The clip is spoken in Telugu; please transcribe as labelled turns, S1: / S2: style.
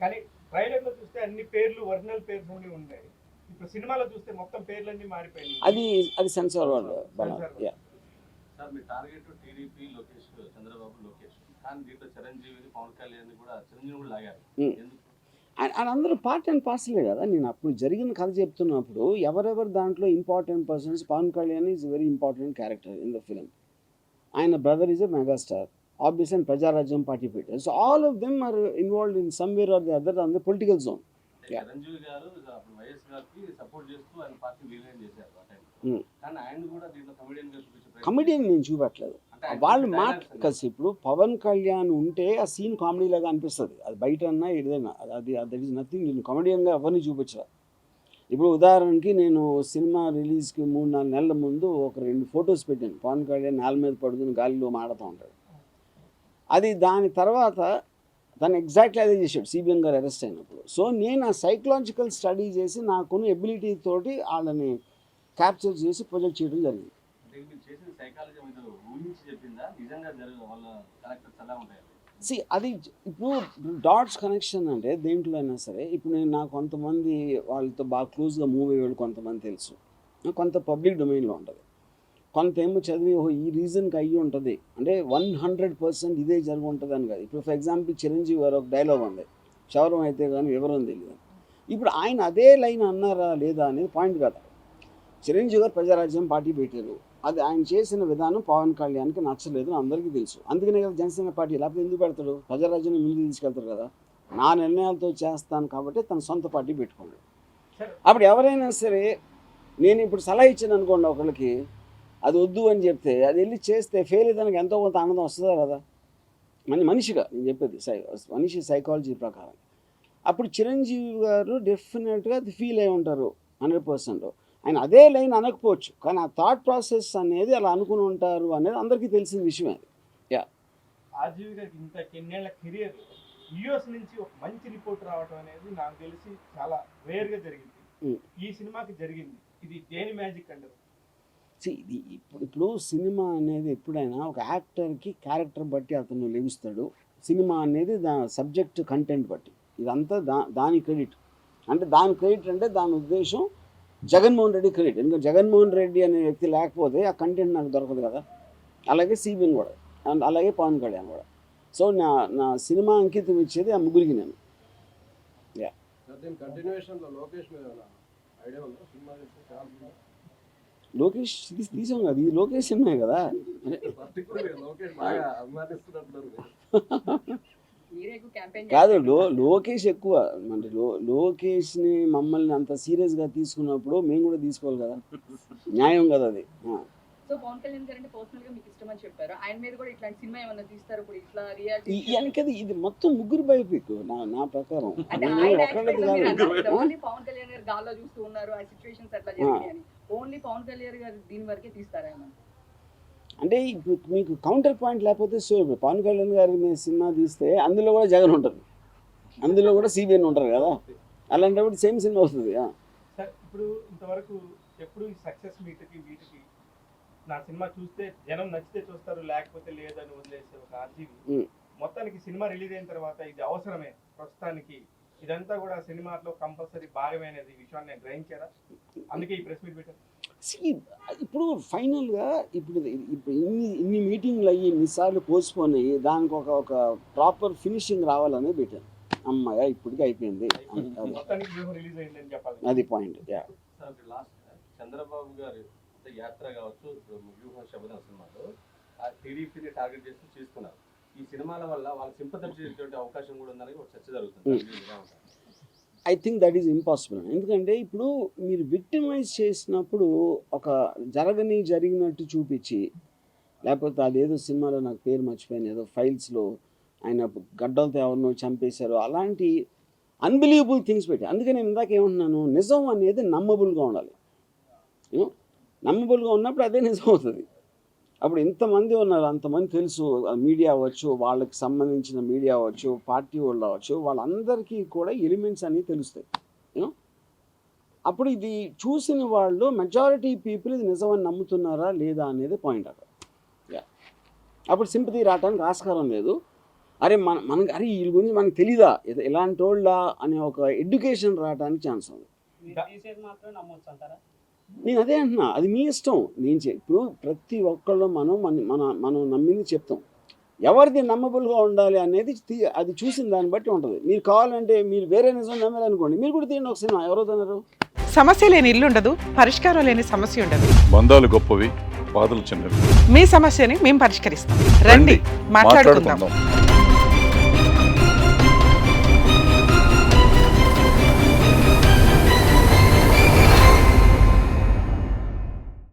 S1: కానీ ట్రైలర్లో చూస్తే అన్ని పేర్లు ఒరిజినల్ పేర్లు అన్ని ఉన్నాయి. ఇప్పుడు సినిమాలో చూస్తే మొత్తం పేర్లన్నీ మారిపోయినాయి.
S2: అది అది సెన్సార్ వాళ్ళు బలం యా
S3: సార్ మీ టార్గెట్ టీడీపీ లోకేష్ చంద్రబాబు లోకేష్. కానీ దీంట్లో చిరంజీవిని పవన్ కళ్యాణ్ కూడా చిరంజీవి కూడా లాగారు.
S2: అందరూ పార్ట్ అండ్ పార్సలే కదా? నేను అప్పుడు జరిగిన కథ చెప్తున్నప్పుడు ఎవరెవరు దాంట్లో important persons Pawan Kalyan is very important character in the film ఆయన brother is a megastar obvious and Prajarajyam party పెట్టారు so all of them are involved in somewhere are the other on the political zone
S3: అంటే
S2: Yeah.
S3: చిరంజీవి గారు అప్పుడు వైఎస్ గారికి సపోర్ట్ చేస్తూ ఆయన పార్టీ రిలైన్ చేశారు ఆ టైం
S2: Hmm.
S3: కానీ ఆయన కూడా దీంట్లో కమెడియన్గా చూపించే ప్రయత్నం
S2: కమెడియన్ నేను
S3: ఆయన
S2: వాళ్ళు మాట. కలిసి ఇప్పుడు పవన్ కళ్యాణ్ ఉంటే ఆ సీన్ కామెడీ లాగా అనిపిస్తుంది. అది బయట అన్నా ఏదైనా అది దట్ ఈస్ నథింగ్ నేను కామెడియన్గా ఎవరిని చూపించరా ఇప్పుడు ఉదాహరణకి నేను సినిమా రిలీజ్కి మూడు నాలుగు నెలల ముందు ఒక రెండు ఫొటోస్ పెట్టాను. పవన్ కళ్యాణ్ నేల మీద పడుకుని గాలిలో మాడుతూ ఉంటాడు. అది దాని తర్వాత దాన్ని ఎగ్జాక్ట్లీ అదే చేశాడు. సిబిఎన్ గారు అరెస్ట్ అయినప్పుడు. సో నేను ఆ సైకలాజికల్ స్టడీ చేసి నాకున్న ఎబిలిటీ తోటి వాళ్ళని క్యాప్చర్ చేసి ప్రొజెక్ట్ చేయడం జరిగింది. సి అది ఇప్పుడు డాట్స్ కనెక్షన్ అంటే దేంట్లో అయినా సరే ఇప్పుడు నేను నాకు కొంతమంది వాళ్ళతో బాగా క్లోజ్గా మూవ్ అయ్యేవాళ్ళు కొంతమంది తెలుసు. కొంత పబ్లిక్ డొమైన్లో ఉంటుంది. కొంత ఏమో చదివి ఓహో ఈ రీజన్కి అయ్యి ఉంటుంది. అంటే వన్ హండ్రెడ్ పర్సెంట్ ఇదే జరిగి ఉంటుంది అని కాదు. ఇప్పుడు ఫర్ ఎగ్జాంపుల్ చిరంజీవి గారు ఒక డైలాగ్ ఉంది. క్షవరం అయితే కానీ వివరం తెలియదు. ఇప్పుడు ఆయన అదే లైన్ అన్నారా లేదా అనేది పాయింట్ కదా. చిరంజీవి గారు ప్రజారాజ్యం పార్టీ పెట్టారు. అది ఆయన చేసిన విధానం పవన్ కళ్యాణ్కి నచ్చలేదు అందరికీ తెలుసు. అందుకనే కదా జనసేన పార్టీ లేకపోతే ఎందుకు పెడతాడు? ప్రజారాజ్యాన్ని ముందుకు తీసుకెళ్తారు కదా. నా నిర్ణయాలతో చేస్తాను కాబట్టి తన సొంత పార్టీ పెట్టుకోండి. అప్పుడు ఎవరైనా సరే నేను ఇప్పుడు సలహా ఇచ్చాను అనుకోండి ఒకరికి అది వద్దు అని చెప్తే అది వెళ్ళి చేస్తే ఫెయిల్ అయితే ఎంతో కొంత ఆనందం వస్తుందా కదా మన మనిషిగా నేను చెప్పేది సై మనిషి సైకాలజీ ప్రకారం. అప్పుడు చిరంజీవి గారు డెఫినెట్గా అది ఫీల్ అయి ఉంటారు హండ్రెడ్ పర్సెంట్ ఆయన అదే లైన్ అనకపోవచ్చు కానీ ఆ థాట్ ప్రాసెస్ అనేది అలా అనుకుని ఉంటారు అనేది అందరికీ తెలిసిన విషయమే అది.
S1: ఆజీవి గారికి ఇంత ఎన్నేళ్ళ కెరియర్ యుఎస్ నుంచి ఒక మంచి రిపోర్ట్ రావడం అనేది నాకు తెలిసి చాలా రేర్గా జరిగింది.
S2: Mm.
S1: ఈ సినిమాకి జరిగింది. ఇది దేని మ్యాజిక్ అంటారు?
S2: ఇది ఇప్పుడు ఇప్పుడు సినిమా అనేది ఎప్పుడైనా ఒక యాక్టర్కి క్యారెక్టర్ బట్టి అతను లభిస్తాడు సినిమా అనేది దా సబ్జెక్ట్ కంటెంట్ బట్టి. ఇదంతా దా దాని క్రెడిట్. అంటే దాని క్రెడిట్ అంటే దాని ఉద్దేశం జగన్మోహన్ రెడ్డి క్రెడిట్. ఎందుకంటే జగన్మోహన్ రెడ్డి అనే వ్యక్తి లేకపోతే ఆ కంటెంట్ నాకు దొరకదు కదా. అలాగే సిబిఎన్ కూడా. అండ్ అలాగే పవన్ కళ్యాణ్ కూడా. సో నా నా సినిమా అంకితం ఇచ్చేది ఆ ముగ్గురికి నేను.
S4: కంటిన్యూషన్ లోకేష్ మీద ఐడియా ఉందా? సినిమా
S2: లోకేష్ తీసి కదా ఇది లోకేష్ సినిమా కదా? కాదు లో లోకేష్ ఎక్కువ. అంటే లో లోకేష్ని మమ్మల్ని అంత సీరియస్గా తీసుకున్నప్పుడు మేము కూడా తీసుకోవాలి కదా. న్యాయం కదా అది.
S5: సో పవన్ కళ్యాణ్ గారు అంటే పర్సనల్గా మీకు ఇష్టం అని చెప్పారు. ఆయన మీద కూడా ఇట్లాంటి సినిమా ఏమన్నా తీస్తారు? ఇప్పుడు ఇట్లా రియాలిటీ
S2: ఇది మొత్తం ముగ్గురు బయోపిక్ నా నా ప్రకారం.
S5: పవన్ కళ్యాణ్ గారు గాల్లో చూస్తూ ఉన్నారు ఆ సిచ్యువేషన్స్ అట్లా జరిగినాయి ఓన్లీ పవన్ కళ్యాణ్ గారు దీని వరకే తీస్తారా ఏమన్నా
S2: అంటే మీకు కౌంటర్ పాయింట్ లేకపోతే పవన్ కళ్యాణ్ గారి మీద సినిమా తీస్తే అందులో కూడా జగన్ ఉంటారు. అందులో కూడా సిబిఎన్ ఉంటారు కదా. అలాంటప్పుడు సేమ్ సినిమా వస్తుంది ఆ.
S1: సార్ ఇప్పుడు ఇంతవరకు ఎప్పుడు ఈ సక్సెస్ మీట్కి వీటికి నా సినిమా చూస్తే జనం నచ్చితే చూస్తారు లేకపోతే లేదని వదిలేసే ఒక ఆర్జీవి. మొత్తానికి సినిమా రిలీజ్ అయిన తర్వాత ఇది అవసరమే ప్రస్తుతానికి. ఇదంతా కూడా సినిమాలో కంపల్సరీ భాగమైనది విషయాన్ని నేను గ్రహించారా? అందుకే ఈ ప్రెస్ మీట్ పెట్టాను.
S2: ఇప్పుడు ఫైనల్గా ఇప్పుడు ఇప్పుడు ఇన్ని ఇన్ని మీటింగ్లు అయ్యి ఇన్నిసార్లు పోస్ట్పోన్ అయ్యి దానికి ఒక ఒక ప్రాపర్ ఫినిషింగ్ రావాలని పెట్టాను. అమ్మాయ ఇప్పటికి అయిపోయింది. అది- పాయింట్ యా
S3: సార్ ఒకటి లాస్ట్ చంద్రబాబు గారి యాత్ర కావచ్చు వ్యూహ శబదం సినిమాలో ఆ టీడీపీని టార్గెట్ చేసి చేసుకున్నారు ఈ సినిమాల వల్ల వాళ్ళ అవకాశం కూడా ఉందని ఒక చర్చ జరుగుతుంది?
S2: I think that is impossible ఎందుకంటే ఇప్పుడు మీరు విక్టిమైజ్ చేసినప్పుడు ఒక జరగని జరిగినట్టు చూపించి లేకపోతే అదేదో సినిమాలో నాకు పేరు మర్చిపోయాను ఏదో ఫైల్స్లో ఆయన గడ్డలతో ఎవరినో చంపేశారు అలాంటి అన్బిలీవబుల్ థింగ్స్ పెట్టి. అందుకే నేను ఇందాక ఏమంటున్నాను నిజం అనేది నమ్మబుల్గా ఉండాలి. నమ్మబుల్గా ఉన్నప్పుడు అదే నిజం అవుతుంది. అప్పుడు ఇంతమంది ఉన్నారు అంతమంది తెలుసు. మీడియా అవ్వచ్చు వాళ్ళకి సంబంధించిన మీడియా అవ్వచ్చు పార్టీ వాళ్ళు అవ్వచ్చు వాళ్ళందరికీ కూడా ఎలిమెంట్స్ అనేవి తెలుస్తాయి. యూనో అప్పుడు ఇది చూసిన వాళ్ళు మెజారిటీ పీపుల్ ఇది నిజమని నమ్ముతున్నారా లేదా అనేది పాయింట్ అక్కడ. అప్పుడు సింపతి రావడానికి ఆస్కారం లేదు. అరే మన మనకి అరే వీళ్ళ గురించి మనకు తెలీదా? ఇలాంటి వాళ్ళ అనే ఒక ఎడ్యుకేషన్ రావడానికి ఛాన్స్ ఉంది. నేను అదే అంటున్నా. అది మీ ఇష్టం. నేను ఇప్పుడు ప్రతి ఒక్కళ్ళు మనం మన మన మనం నమ్మింది చెప్తాం. ఎవరిది నమ్మబుల్గా ఉండాలి అనేది తీ- అది చూసిన దాన్ని బట్టి ఉంటుంది. మీరు కావాలంటే మీరు వేరే నిజం నమ్మారనుకోండి మీరు కూడా తీయండి ఒక సినిమా. ఎవరో తిన్నారు
S6: సమస్య లేని ఇల్లు ఉండదు పరిష్కారం లేని సమస్య ఉండదు.
S7: బంధాలు గొప్పవి బాధలు చిన్నవి.
S6: మీ సమస్యని మేము పరిష్కరిస్తాం. రండి
S7: మాట్లాడుకుందాం.